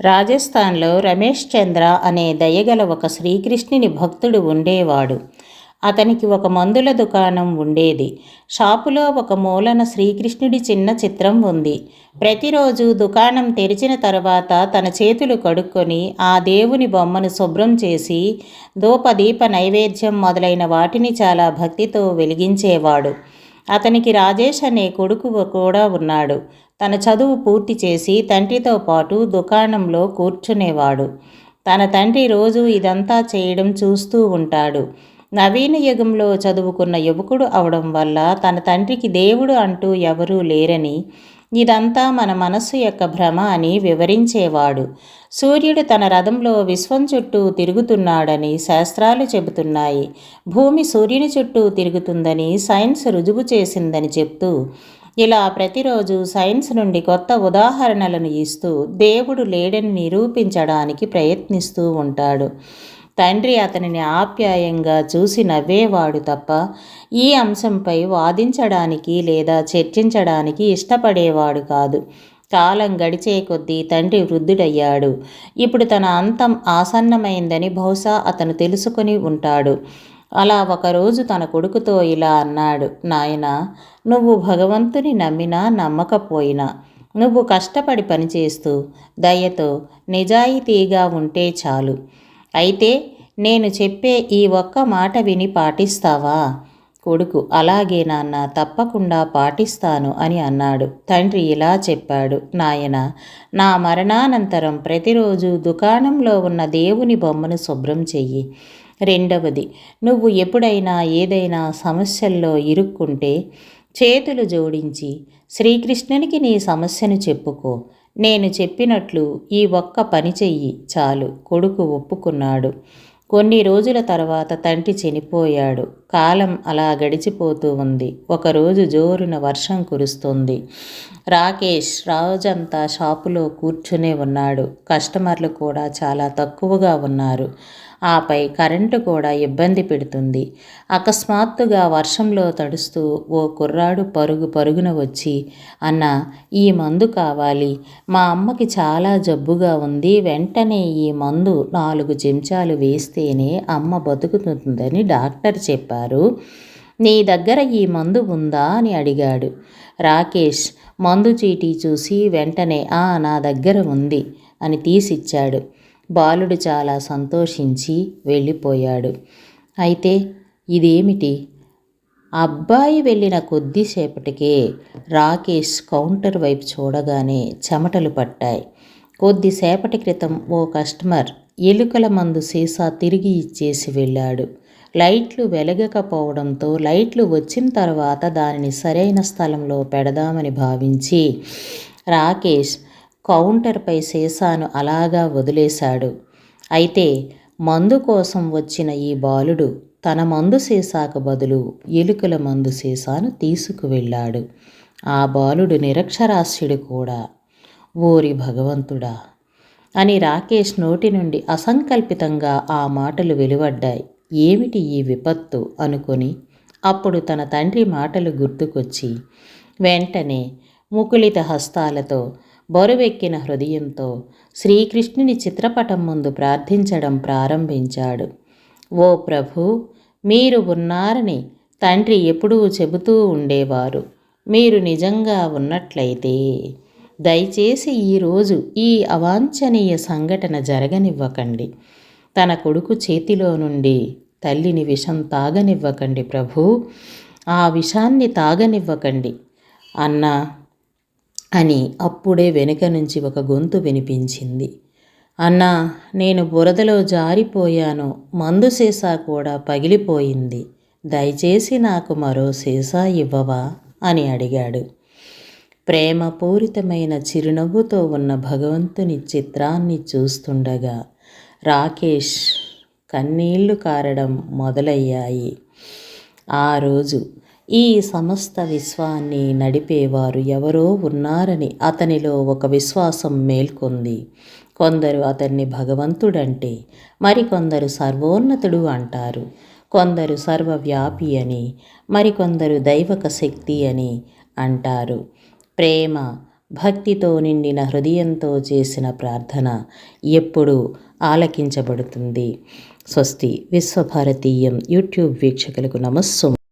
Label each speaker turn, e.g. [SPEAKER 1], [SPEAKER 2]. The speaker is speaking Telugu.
[SPEAKER 1] రాజస్థాన్లో రమేష్ చంద్ర అనే దయగల ఒక శ్రీకృష్ణుని భక్తుడు ఉండేవాడు. అతనికి ఒక మందుల దుకాణం ఉండేది. షాపులో ఒక మూలన శ్రీకృష్ణుడి చిన్న చిత్రం ఉంది. ప్రతిరోజు దుకాణం తెరిచిన తర్వాత తన చేతులు కడుక్కొని ఆ దేవుని బొమ్మను శుభ్రం చేసి ధూపదీప నైవేద్యం మొదలైన వాటిని చాలా భక్తితో వెలిగించేవాడు. అతనికి రాజేష్ అనే కొడుకు కూడా ఉన్నాడు. తన చదువు పూర్తి చేసి తండ్రితో పాటు దుకాణంలో కూర్చునేవాడు. తన తండ్రి రోజు ఇదంతా చేయడం చూస్తూ ఉంటాడు. నవీన యుగంలో చదువుకున్న యువకుడు అవడం వల్ల తన తండ్రికి దేవుడు అంటూ ఎవరూ లేరని ఇదంతా మన మనస్సు యొక్క భ్రమ అని వివరించేవాడు. సూర్యుడు తన రథంలో విశ్వం చుట్టూ తిరుగుతున్నాడని శాస్త్రాలు చెబుతున్నాయి. భూమి సూర్యుని చుట్టూ తిరుగుతుందని సైన్స్ రుజువు చేసిందని చెప్తూ ఇలా ప్రతిరోజు సైన్స్ నుండి కొత్త ఉదాహరణలను ఇస్తూ దేవుడు లేడని నిరూపించడానికి ప్రయత్నిస్తూ ఉంటాడు. తండ్రి అతనిని ఆప్యాయంగా చూసి నవ్వేవాడు తప్ప ఈ అంశంపై వాదించడానికి లేదా చర్చించడానికి ఇష్టపడేవాడు కాదు. కాలం గడిచే కొద్దీ తండ్రి వృద్ధుడయ్యాడు. ఇప్పుడు తన అంతం ఆసన్నమైందని బహుశా అతను తెలుసుకొని ఉంటాడు. అలా ఒకరోజు తన కొడుకుతో ఇలా అన్నాడు నాయన నువ్వు భగవంతుని నమ్మినా నమ్మకపోయినా నువ్వు కష్టపడి పనిచేస్తూ దయతో నిజాయితీగా ఉంటే చాలు. అయితే నేను చెప్పే ఈ ఒక్క మాట విని పాటిస్తావా? కొడుకు అలాగే నాన్న తప్పకుండా పాటిస్తాను అని అన్నాడు. తండ్రి ఇలా చెప్పాడు నాయన నా మరణానంతరం ప్రతిరోజు దుకాణంలో ఉన్న దేవుని బొమ్మను శుభ్రం చెయ్యి. రెండవది నువ్వు ఎప్పుడైనా ఏదైనా సమస్యల్లో ఇరుక్కుంటే చేతులు జోడించి శ్రీకృష్ణునికి నీ సమస్యను చెప్పుకో. నేను చెప్పినట్లు ఈ ఒక్క పని చెయ్యి చాలు కొడుకు ఒప్పుకున్నాడు. కొన్ని రోజుల తర్వాత తండ్రి చనిపోయాడు. కాలం అలా గడిచిపోతూ ఉంది. ఒకరోజు జోరున వర్షం కురుస్తుంది. రాకేష్ రోజంతా షాపులో కూర్చునే ఉన్నాడు. కస్టమర్లు కూడా చాలా తక్కువగా ఉన్నారు. ఆపై కరెంటు కూడా ఇబ్బంది పెడుతుంది. అకస్మాత్తుగా వర్షంలో తడుస్తూ ఓ కుర్రాడు పరుగు పరుగున వచ్చి అన్న ఈ మందు కావాలి. మా అమ్మకి చాలా జబ్బుగా ఉంది. వెంటనే ఈ మందు నాలుగు చెంచాలు వేస్తేనే అమ్మ బతుకుతుందని డాక్టర్ చెప్పారు. నీ దగ్గర ఈ మందు ఉందా అని అడిగాడు. రాకేష్ మందు చీటీ చూసి వెంటనే ఆ నా దగ్గర ఉంది అని తీసిచ్చాడు. బాలుడు చాలా సంతోషించి వెళ్ళిపోయాడు. అయితే ఇదేమిటి? అబ్బాయి వెళ్ళిన కొద్దిసేపటికే రాకేష్ కౌంటర్ వైపు చూడగానే చెమటలు పట్టాయి. కొద్దిసేపటి క్రితం ఓ కస్టమర్ ఎలుకల మందు సీసా తిరిగి ఇచ్చేసి వెళ్ళాడు. లైట్లు వెలగకపోవడంతో లైట్లు వచ్చిన తర్వాత దానిని సరైన స్థలంలో పెడదామని భావించి రాకేష్ కౌంటర్పై సీసాను అలాగా వదిలేశాడు. అయితే మందు కోసం వచ్చిన ఈ బాలుడు తన మందు సీసాకు బదులు ఎలుకల మందు సీసాను తీసుకువెళ్ళాడు. ఆ బాలుడు నిరక్షరాస్యుడు కూడా. ఓరి భగవంతుడా! అని రాకేష్ నోటి నుండి అసంకల్పితంగా ఆ మాటలు వెలువడ్డాయి. ఏమిటి ఈ విపత్తు? అనుకొని అప్పుడు తన తండ్రి మాటలు గుర్తుకొచ్చి వెంటనే ముకుళిత హస్తాలతో బరువెక్కిన హృదయంతో శ్రీకృష్ణుని చిత్రపటం ముందు ప్రార్థించడం ప్రారంభించాడు. ఓ ప్రభు మీరు ఉన్నారని తండ్రి ఎప్పుడూ చెబుతూ ఉండేవారు. మీరు నిజంగా ఉన్నట్లయితే దయచేసి ఈరోజు ఈ అవాంఛనీయ సంఘటన జరగనివ్వకండి. తన కొడుకు చేతిలో నుండి తల్లిని విషం తాగనివ్వకండి ప్రభు. ఆ విషాన్ని తాగనివ్వకండి అన్న అని అప్పుడే వెనుక నుంచి ఒక గొంతు వినిపించింది. అన్నా నేను బురదలో జారిపోయాను మందు సీసా కూడా పగిలిపోయింది దయచేసి నాకు మరో సీసా ఇవ్వవా అని అడిగాడు. ప్రేమపూరితమైన చిరునవ్వుతో ఉన్న భగవంతుని చిత్రాన్ని చూస్తుండగా రాకేష్ కన్నీళ్ళు కారడం మొదలయ్యాయి. ఆ రోజు ఈ సమస్త విశ్వాన్ని నడిపేవారు ఎవరో ఉన్నారని అతనిలో ఒక విశ్వాసం మేల్కొంది. కొందరు అతన్ని భగవంతుడంటే మరికొందరు సర్వోన్నతుడు అంటారు. కొందరు సర్వవ్యాపి అని మరికొందరు దైవక శక్తి అని అంటారు. ప్రేమ భక్తితో నిండిన హృదయంతో చేసిన ప్రార్థన ఎప్పుడూ ఆలకించబడుతుంది. స్వస్తి విశ్వభారతీయం యూట్యూబ్ వీక్షకులకు నమస్సు.